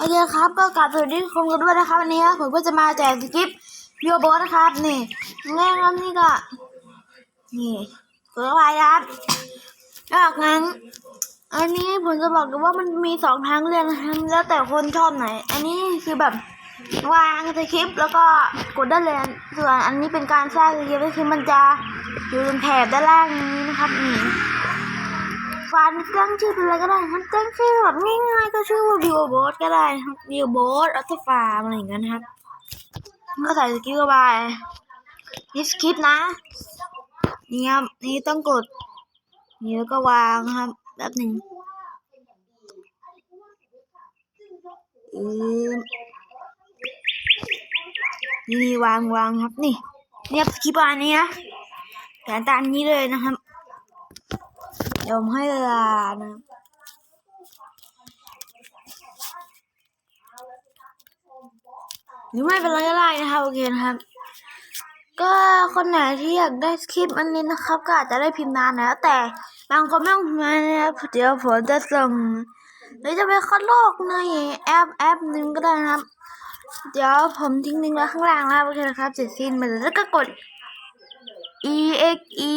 โอเคครับก็กลับสวัสดีทุกคนกันด้วยนะครับวันนี้ครับผมก็จะมาแจกสกิปวิวโบนะครับนี่ง่ครับนี่ก็นี่เปิดไว้ครับจากนั้นอันนี้ผมจะบอกกันว่ามันมีสองทางเลือกนะครับแล้วแต่คนชอบไหน อันนี้คือแบบวางสคริปต์แล้วก็กดได้เลยส่วนอันนี้เป็นการสร้างสคริปต์ก็คือมันจะอยู่ตรงแถบด้านล่างนี้นะครับนี่ ฟันตั้งชื่อเป็นอะไรก็ได้ครับตั้งชื่อแบบง่ายๆก็ชื่อว่าวิวโบสก็ได้ครับวิวโบสอัลตฟาร์อะไรอย่างเงี้ยนะครับก็ใส่สกิปเข้าไปนี่สกิปนะนี่ครับนี่ต้องกดนี่แล้วก็วางครับแป๊บหนึ่งอืมนี่วางวางครับนี่เนี่ยสกิปอันนี้นะแผนตามนี้เลยนะครับ ยวผมให้เวลานะหรือไม่เป็นไรก็ได้นะครับโอเคนะครับ ก็คนไหนที่อยากได้คลิปอันนี้นะครับ ก็อาจจะได้พิมพ์นานนะแต่บางคนไม่ต้องพิมพ์นานนะครับเดี๋ยวผมจะส่งหรือจะไปคัดลกในแอปแอปหนึ่งก็ได้นะครับ เดี๋ยวผมทิ้งลิงก์ไว้ข้างล่างนะครับโอเคนะครับเสร็จสิ้นไปเลยแล้วก็กด e x e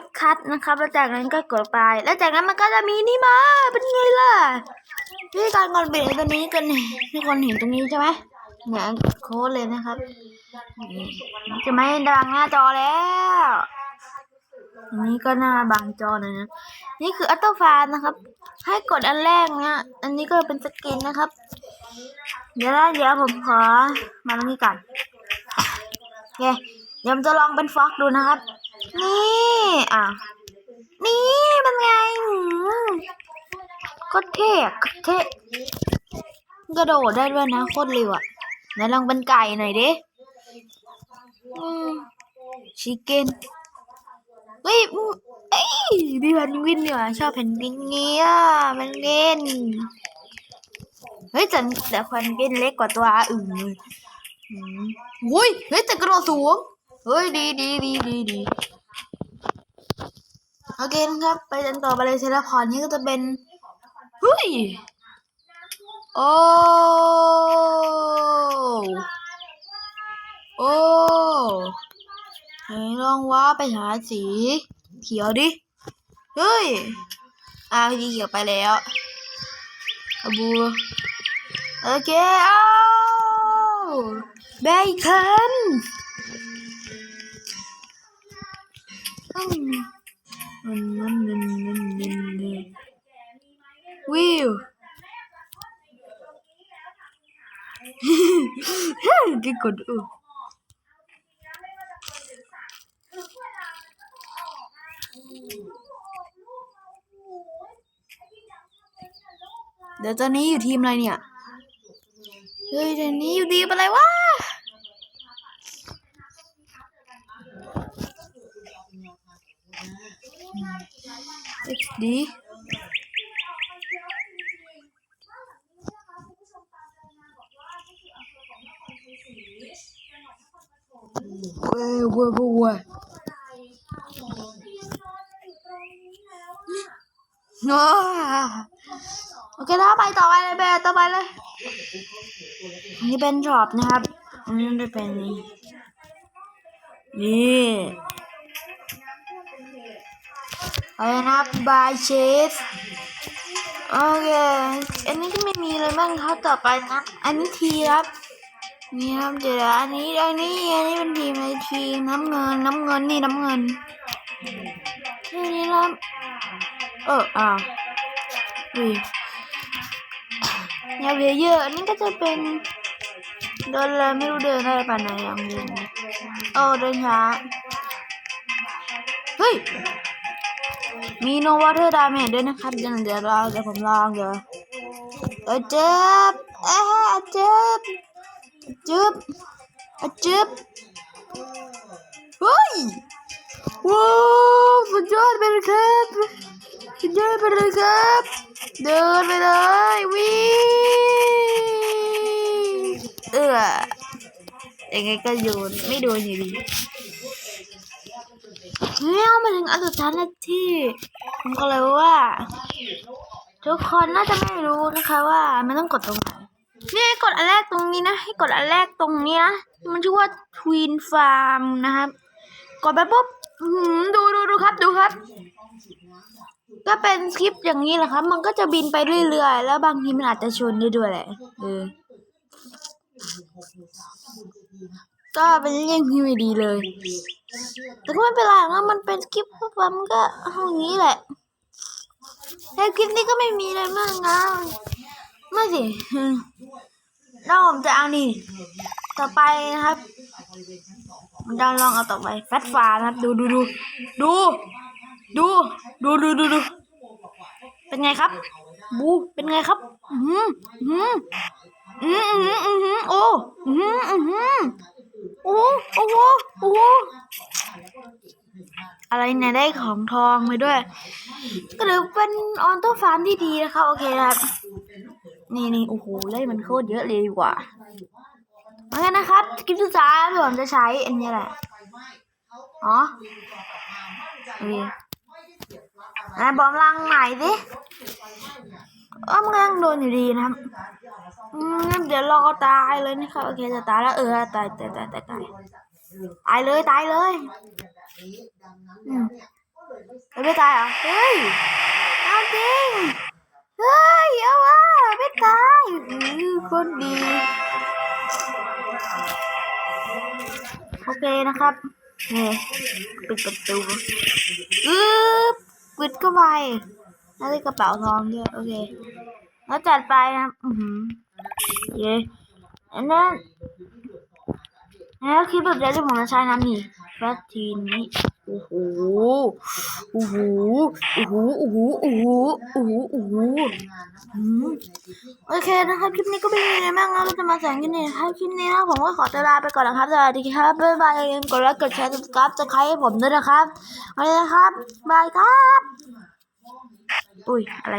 x cut นะครับ แล้วจากนั้นก็กดไป แล้วจากนั้นมันก็จะมีนี่มา เป็นไงล่ะวิธีการกดเบรกตัวนี้กันทุกคนเห็นตรงนี้ใช่ไหมเนี่ยโค้ดเลยนะครับจะไม่ดังหน้าจอแล้วนนี้ก็หน้าบางจอหนอยนะ นี่คืออัตโตฟานนะครับ ให้กดอันแรกเนี่ยอันนี้ก็เป็นสกินนะครับ เดี๋ยวนะเดี๋ยวผมขอมาตรงนี้ก่อนโอเคเดี๋ยวผมจะลองเป็นฟ็อกดูนะครับ นี่อะนี่เป็นไงหืมโคตรเท่อะโคตรเท่กระโดดได้ด้วยนะโคตรเร็วอะไหนลองเป็นไก่หน่อยดิชิคเก้นเฮ้ยเอ้ยมีแพนกวินเนี่ยชอบแพนกวินเงี้ยแพนกวินเฮ้ยแต่แต่แพนกวินเล็กกว่าตัวอื่นเลยอุ้ยเฮ้ยแต่กระโดดสูงเฮ้ยดีดีดีดีดี โอเคนะครับ ไปกันต่อไปเลยเซราพอร์ตนี้ก็จะเป็นเฮ้ยโอ้โอ้ไหนลองว่าไปหาสีเขียวดิ เฮ้ยอ่าสีเขียวไปแล้วอาบูโอเคเอ้าเบคอน มันมันมันมันมันวิว cái cột ừ. ดี๋ยวตอนนี้อยู่ทีมอะไรเนี่ย เฮ้ยเดี๋ยวนี้อยู่ทีมอะไรวะ XD เว้ยเว้ยเว้ยเว้ยว้าโอเคแล้วไปต่อไปเลยเบสต่อไปเลยอันนี่เป็นช็อปนะครับอันนี้จะเป็นนี่ อะไรนะครับบายเชฟโอเค อันนี้ก็ไม่มีอะไรบ้างครับต่อไปนะ อันนี้ทีครับ นี่ครับเดี๋ยวอันนี้ อันนี้ อันนี้เป็นทีมในทีน้ำเงิน น้ำเงินนี่น้ำเงินนี่นี่ครับ เอออ่าอุ้ยอย่าเยอะเยอะอันนี้ก็จะเป็นเดินเลยไม่รู้เดินได้ป่านไหนอยังเดินโอ้เดินช้า เฮ้ย มีโนวอเตอร์ดาเมจด้วยนะครับ เดี๋ยวเดี๋ยวเราเดี๋ยวผมลองเดี๋ยวเออเจ็บเอ๊ะเจ็บจึบจึบเฮ้ยว้าวสุดยอดไปเลยครับสุดยอดไปเลยครับ เดินไปเลยวิ่งเออยังไงก็โยนไม่โดนอยู่ดี เฮ้ยมาถึงอันสุดท้ายแล้วที่ผมก็เลยว่า ทุกคนน่าจะไม่รู้นะคะว่ามันต้องกดตรงไหนนี่ให้กดอันแรกตรงนี้นะ ให้กดอันแรกตรงนี้นะมันชื่อว่า Twin Farm นะครับ กดไปปุ๊บดูดูดูครับดูครับ ก็เป็นคลิปอย่างนี้แหละครับ มันก็จะบินไปเรื่อยๆ แล้วบางทีมันอาจจะชนได้ด้วยแหละเออก็เป็นเรื่องที่ไม่ดีเลย แต่ก็ไม่เป็นไรนะมันเป็นคลิปปุ๊บมันก็อาอย่างนี้แหละแต่คลิปนี้ก็ไม่มีอะไรมากนะไม่สิแล้วผมจะเอานี่ต่อไปนะครับเราลองเอาต่อไปแฟตฟานะครับ ดูดูดูดูดูดูดูดูดูเป็นไงครับ บูเป็นไงครับอืมอืมอืมอืมอืมอืมโอ้อืมอืมอืม โอ้โหโอ้โหโอ้โหอะไรเนี่ยได้ของทองไปด้วย ก็ถือเป็นออนโต้ฟาร์มที่ดีนะคะโอเคครับนี่นี่โอ้โหเล่นมันโคตรเยอะเลยดีกว่าโอเคนะครับคลิปสุดท้ายผมจะใช้อันนี้แหละอ๋อโอเคไหนบอมลังไหนดิ อ้อมันก็ยังโดนอยู่ดีนะครับอืมเดี๋ยวรอตายเลยนะครับโอเคจะตายแล้วเออตายตายตายตายตายตายเลยตายเลยอืมไม่ตายเหรอเฮ้ยเอาจริงเฮ้ยเอาวะไม่ตายอือคนดีโอเคนะครับนี่ปิดประตูอึ๊บปิดเข้าไป แล้วได้กระเป๋าทองด้วยโอเค แล้วจัดไปนะครับอือหือเย้อันนั้นแล้วคลิปแบบนี้ที่ผมจะใช้นะนี่แฟตทีนี้โอ้โหโอ้โหโอ้โหโอ้โหโอ้โหโอ้โหโอ้โหอืมโอเคนะครับคลิปนี้ก็ไม่มีอะไรมากนะเราจะมาแสงกันนี่นครับคลิปนี้นะผมก็ขอตัวลาไปก่อนนะครับสวัสดีครับบ๊ายบายอย่าลืมกดไลค์กดแชร์กดซับสไครต์จะใครให้ผมด้วยนะครับเอาเลยนะครับบายครับ อุ้ยอะไร